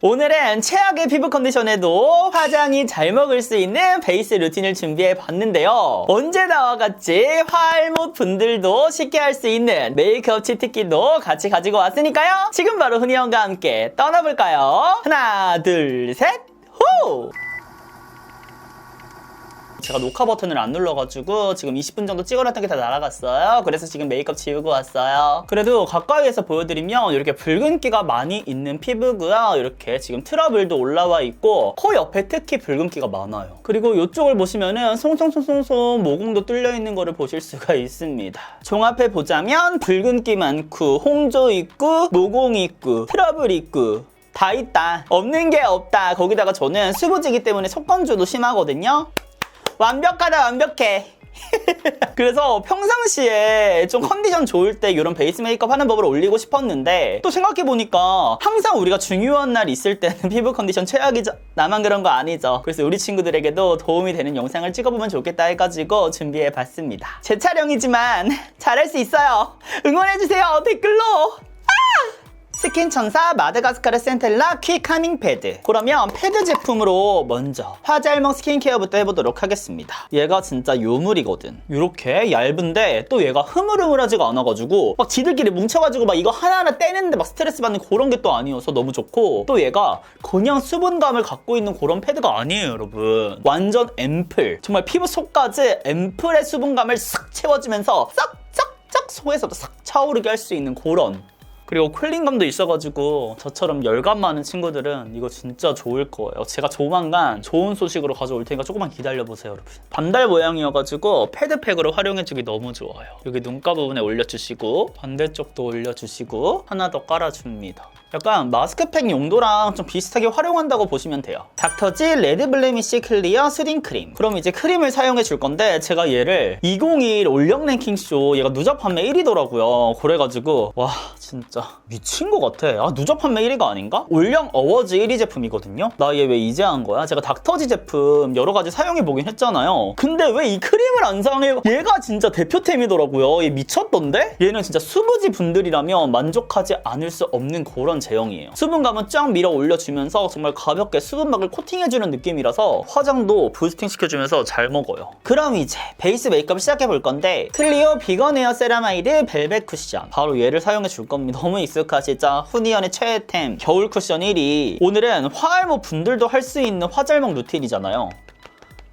오늘은 최악의 피부 컨디션에도 화장이 잘 먹을 수 있는 베이스 루틴을 준비해 봤는데요. 언제 나와 같이 화알못 분들도 쉽게 할 수 있는 메이크업 치트키도 같이 가지고 왔으니까요. 지금 바로 훈이 형과 함께 떠나볼까요? 하나, 둘, 셋, 후! 제가 녹화 버튼을 안 눌러가지고 지금 20분 정도 찍어놨던 게 다 날아갔어요. 그래서 지금 메이크업 지우고 왔어요. 그래도 가까이에서 보여드리면 이렇게 붉은기가 많이 있는 피부고요. 이렇게 지금 트러블도 올라와 있고 코 옆에 특히 붉은기가 많아요. 그리고 이쪽을 보시면은 송송송송송 모공도 뚫려 있는 거를 보실 수가 있습니다. 종합해 보자면 붉은기 많고 홍조 있고 모공 있고 트러블 있고 다 있다. 없는 게 없다. 거기다가 저는 수부지기 때문에 속건조도 심하거든요. 완벽하다 완벽해. 그래서 평상시에 좀 컨디션 좋을 때 이런 베이스 메이크업 하는 법을 올리고 싶었는데 또 생각해보니까 항상 우리가 중요한 날 있을 때는 피부 컨디션 최악이죠 나만 그런 거 아니죠. 그래서 우리 친구들에게도 도움이 되는 영상을 찍어보면 좋겠다 해가지고 준비해봤습니다. 제 촬영이지만 잘할 수 있어요. 응원해주세요 댓글로 스킨 천사 마드가스카르 센텔라 퀵 카밍 패드. 그러면 패드 제품으로 먼저 화잘먹 스킨케어부터 해보도록 하겠습니다. 얘가 진짜 요물이거든. 이렇게 얇은데 또 얘가 흐물흐물하지가 않아가지고 막 지들끼리 뭉쳐가지고 막 이거 하나하나 떼는데 막 스트레스 받는 그런 게 또 아니어서 너무 좋고 또 얘가 그냥 수분감을 갖고 있는 그런 패드가 아니에요 여러분. 완전 앰플. 정말 피부 속까지 앰플의 수분감을 싹 채워주면서 싹싹싹 속에서도 싹 차오르게 할 수 있는 그런 그리고 쿨링감도 있어가지고 저처럼 열감 많은 친구들은 이거 진짜 좋을 거예요. 제가 조만간 좋은 소식으로 가져올 테니까 조금만 기다려보세요, 여러분. 반달 모양이어가지고 패드팩으로 활용해주기 너무 좋아요. 여기 눈가 부분에 올려주시고 반대쪽도 올려주시고 하나 더 깔아줍니다. 약간 마스크팩 용도랑 좀 비슷하게 활용한다고 보시면 돼요. 닥터지 레드 블레미쉬 클리어 스링 크림. 그럼 이제 크림을 사용해 줄 건데 제가 얘를 2021 올영 랭킹쇼 얘가 누적 판매 1위더라고요. 그래가지고 와 진짜 미친 것 같아. 아 누적 판매 1위가 아닌가? 올영 어워즈 1위 제품이거든요. 나 얘 왜 이제 한 거야? 제가 닥터지 제품 여러 가지 사용해 보긴 했잖아요. 근데 왜 이 크림을 안 사용해? 얘가 진짜 대표템이더라고요. 얘 미쳤던데? 얘는 진짜 수부지 분들이라면 만족하지 않을 수 없는 그런 제형이에요. 수분감은 쫙 밀어 올려주면서 정말 가볍게 수분막을 코팅해주는 느낌이라서 화장도 부스팅 시켜주면서 잘 먹어요. 그럼 이제 베이스 메이크업 시작해 볼 건데 클리오 비건 에어 세라마이드 벨벳 쿠션 바로 얘를 사용해 줄 겁니다. 너무 익숙하시죠? 후니언의 최애템 겨울 쿠션 1위 오늘은 화알모 분들도 할 수 있는 화잘먹 루틴이잖아요.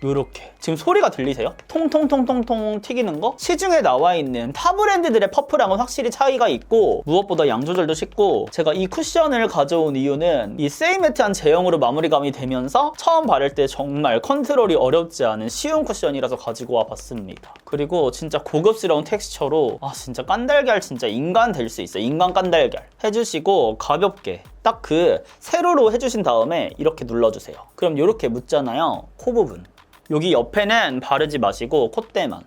요렇게. 지금 소리가 들리세요? 통통통통통 튀기는 거? 시중에 나와 있는 타 브랜드들의 퍼프랑은 확실히 차이가 있고 무엇보다 양 조절도 쉽고 제가 이 쿠션을 가져온 이유는 이 세이매트한 제형으로 마무리감이 되면서 처음 바를 때 정말 컨트롤이 어렵지 않은 쉬운 쿠션이라서 가지고 와 봤습니다. 그리고 진짜 고급스러운 텍스처로 아 진짜 깐달걀 진짜 인간 될 수 있어요. 인간 깐달걀. 해주시고 가볍게 딱 그 세로로 해주신 다음에 이렇게 눌러주세요. 그럼 이렇게 묻잖아요. 코 부분 여기 옆에는 바르지 마시고 콧대만.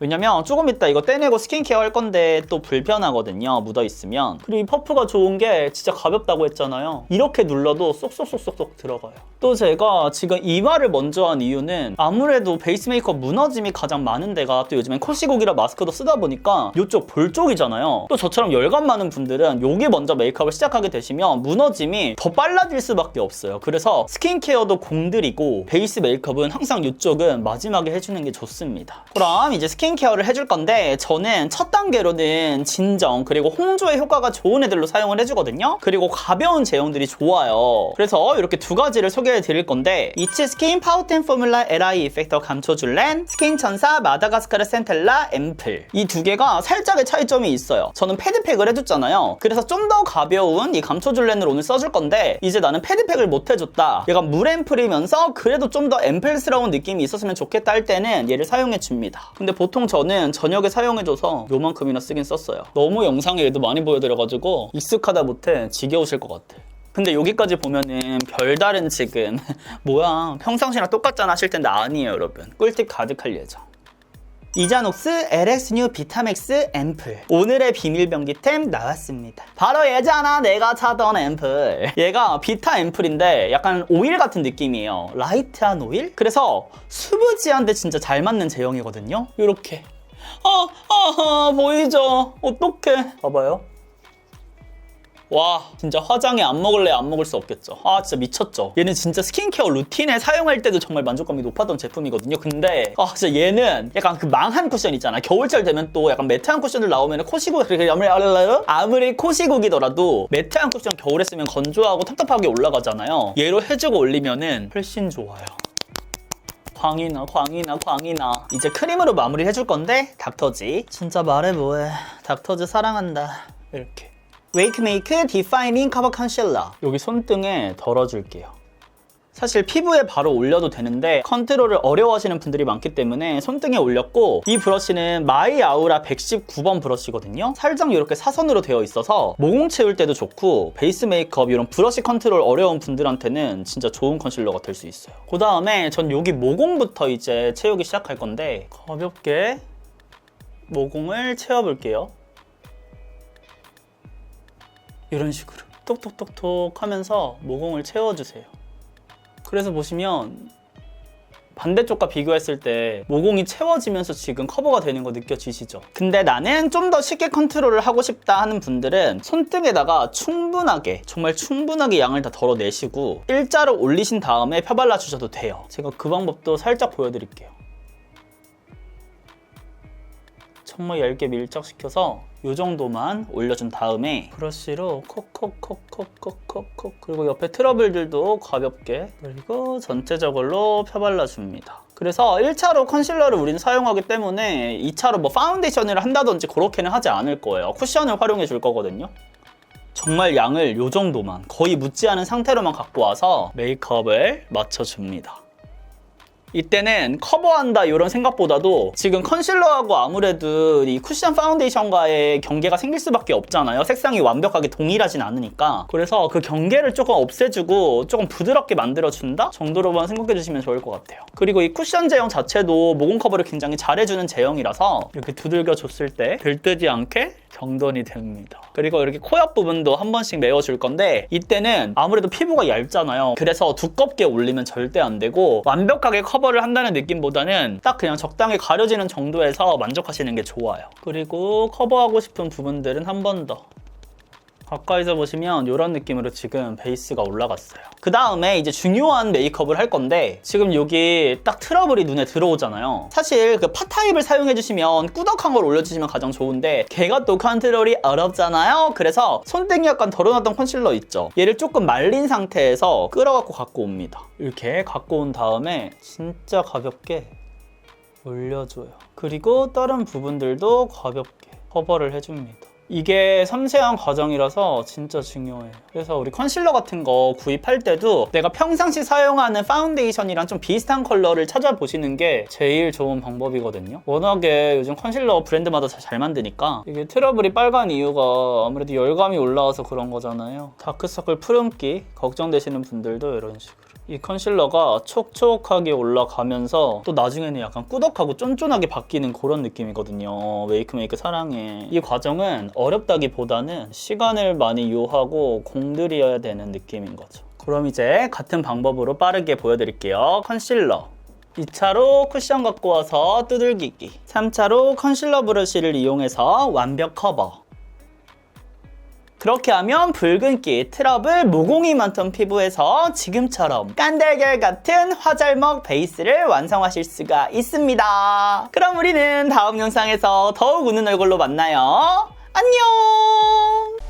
왜냐면 조금 이따 이거 떼내고 스킨케어 할 건데 또 불편하거든요 묻어 있으면. 그리고 이 퍼프가 좋은 게 진짜 가볍다고 했잖아요. 이렇게 눌러도 쏙쏙쏙쏙쏙 들어가요 또 제가 지금 이마를 먼저 한 이유는 아무래도 베이스 메이크업 무너짐이 가장 많은 데가 또 요즘엔 코시국이라 마스크도 쓰다 보니까 이쪽 볼 쪽이잖아요 또 저처럼 열감 많은 분들은 여기 먼저 메이크업을 시작하게 되시면 무너짐이 더 빨라질 수밖에 없어요 그래서 스킨케어도 공들이고 베이스 메이크업은 항상 이쪽은 마지막에 해주는 게 좋습니다 그럼 이제 스킨 스킨케어를 해줄 건데 저는 첫 단계로는 진정 그리고 홍조의 효과가 좋은 애들로 사용을 해주거든요. 그리고 가벼운 제형들이 좋아요. 그래서 이렇게 두 가지를 소개 해 드릴 건데 이츠 스킨 파우텐 포뮬라 LI 이펙터 감초줄렌 스킨 천사 마다가스카르 센텔라 앰플 이 두 개가 살짝의 차이점이 있어요. 저는 패드팩을 해줬잖아요. 그래서 좀 더 가벼운 이 감초줄렌을 오늘 써줄 건데 이제 나는 패드팩을 못 해줬다. 얘가 물앰플이면서 그래도 좀 더 앰플스러운 느낌이 있었으면 좋겠다 할 때는 얘를 사용해 줍니다. 근데 보통 저는 저녁에 사용해줘서 요만큼이나 쓰긴 썼어요. 너무 영상에 얘도 많이 보여드려가지고 익숙하다 못해 지겨우실 것 같아. 근데 여기까지 보면은 별다른 지금 뭐야 평상시랑 똑같잖아 하실 텐데 아니에요 여러분. 꿀팁 가득할 예정. 이자녹스 LX 뉴 비타맥스 앰플 오늘의 비밀 병기템 나왔습니다. 바로 얘잖아 내가 찾던 앰플 얘가 비타 앰플인데 약간 오일 같은 느낌이에요. 라이트한 오일? 그래서 수부지한테 진짜 잘 맞는 제형이거든요. 이렇게. 아, 아, 아 보이죠? 어떡해. 봐봐요 와 진짜 화장에 안 먹을래 안 먹을 수 없겠죠. 아 진짜 미쳤죠. 얘는 진짜 스킨케어 루틴에 사용할 때도 정말 만족감이 높았던 제품이거든요. 근데 아 진짜 얘는 약간 그 망한 쿠션 있잖아. 겨울철 되면 또 약간 매트한 쿠션들 나오면 코시국 그렇게 아무리 아무리 코시국이더라도 매트한 쿠션 겨울에 쓰면 건조하고 텁텁하게 올라가잖아요. 얘로 해주고 올리면은 훨씬 좋아요. 광이나 광이나 광이나. 이제 크림으로 마무리 해줄 건데 닥터지. 진짜 말해 뭐해. 닥터즈 사랑한다. 이렇게 웨이크메이크 디파이닝 커버 컨실러 여기 손등에 덜어줄게요. 사실 피부에 바로 올려도 되는데 컨트롤을 어려워하시는 분들이 많기 때문에 손등에 올렸고 이 브러쉬는 마이 아우라 119번 브러쉬거든요. 살짝 이렇게 사선으로 되어 있어서 모공 채울 때도 좋고 베이스 메이크업 이런 브러쉬 컨트롤 어려운 분들한테는 진짜 좋은 컨실러가 될 수 있어요. 그 다음에 전 여기 모공부터 이제 채우기 시작할 건데 가볍게 모공을 채워볼게요 이런 식으로 톡톡톡톡 하면서 모공을 채워주세요. 그래서 보시면 반대쪽과 비교했을 때 모공이 채워지면서 지금 커버가 되는 거 느껴지시죠? 근데 나는 좀 더 쉽게 컨트롤을 하고 싶다 하는 분들은 손등에다가 충분하게 정말 충분하게 양을 다 덜어내시고 일자로 올리신 다음에 펴발라 주셔도 돼요. 제가 그 방법도 살짝 보여드릴게요 정말 얇게 밀착시켜서 이 정도만 올려준 다음에 브러쉬로 콕콕콕콕콕콕콕 그리고 옆에 트러블들도 가볍게 그리고 전체적으로 펴발라줍니다. 그래서 1차로 컨실러를 우리는 사용하기 때문에 2차로 뭐 파운데이션을 한다든지 그렇게는 하지 않을 거예요. 쿠션을 활용해 줄 거거든요. 정말 양을 이 정도만 거의 묻지 않은 상태로만 갖고 와서 메이크업을 맞춰줍니다. 이때는 커버한다 이런 생각보다도 지금 컨실러하고 아무래도 이 쿠션 파운데이션과의 경계가 생길 수밖에 없잖아요. 색상이 완벽하게 동일하진 않으니까. 그래서 그 경계를 조금 없애주고 조금 부드럽게 만들어준다 정도로만 생각해 주시면 좋을 것 같아요. 그리고 이 쿠션 제형 자체도 모공 커버를 굉장히 잘해주는 제형이라서 이렇게 두들겨 줬을 때 들뜨지 않게 정돈이 됩니다. 그리고 이렇게 코 옆 부분도 한 번씩 메워줄 건데 이때는 아무래도 피부가 얇잖아요. 그래서 두껍게 올리면 절대 안 되고 완벽하게 커버를 한다는 느낌보다는 딱 그냥 적당히 가려지는 정도에서 만족하시는 게 좋아요. 그리고 커버하고 싶은 부분들은 한 번 더. 가까이서 보시면 이런 느낌으로 지금 베이스가 올라갔어요. 그 다음에 이제 중요한 메이크업을 할 건데 지금 여기 딱 트러블이 눈에 들어오잖아요. 사실 그 팟타입을 사용해주시면 꾸덕한 걸 올려주시면 가장 좋은데 걔가 또 컨트롤이 어렵잖아요. 그래서 손등이 약간 덜어놨던 컨실러 있죠. 얘를 조금 말린 상태에서 끌어갖고 갖고 옵니다. 이렇게 갖고 온 다음에 진짜 가볍게 올려줘요. 그리고 다른 부분들도 가볍게 커버를 해줍니다. 이게 섬세한 과정이라서 진짜 중요해요. 그래서 우리 컨실러 같은 거 구입할 때도 내가 평상시 사용하는 파운데이션이랑 좀 비슷한 컬러를 찾아보시는 게 제일 좋은 방법이거든요. 워낙에 요즘 컨실러 브랜드마다 다잘 만드니까 이게 트러블이 빨간 이유가 아무래도 열감이 올라와서 그런 거잖아요. 다크서클 푸름기 걱정되시는 분들도 이런 식으로. 이 컨실러가 촉촉하게 올라가면서 또 나중에는 약간 꾸덕하고 쫀쫀하게 바뀌는 그런 느낌이거든요. 웨이크메이크 사랑해. 이 과정은 어렵다기보다는 시간을 많이 요하고 공들여야 되는 느낌인 거죠. 그럼 이제 같은 방법으로 빠르게 보여드릴게요. 컨실러. 2차로 쿠션 갖고 와서 두들기기 3차로 컨실러 브러쉬를 이용해서 완벽 커버 그렇게 하면 붉은기, 트러블, 모공이 많던 피부에서 지금처럼 깐달걀 같은 화잘먹 베이스를 완성하실 수가 있습니다. 그럼 우리는 다음 영상에서 더욱 웃는 얼굴로 만나요. 안녕!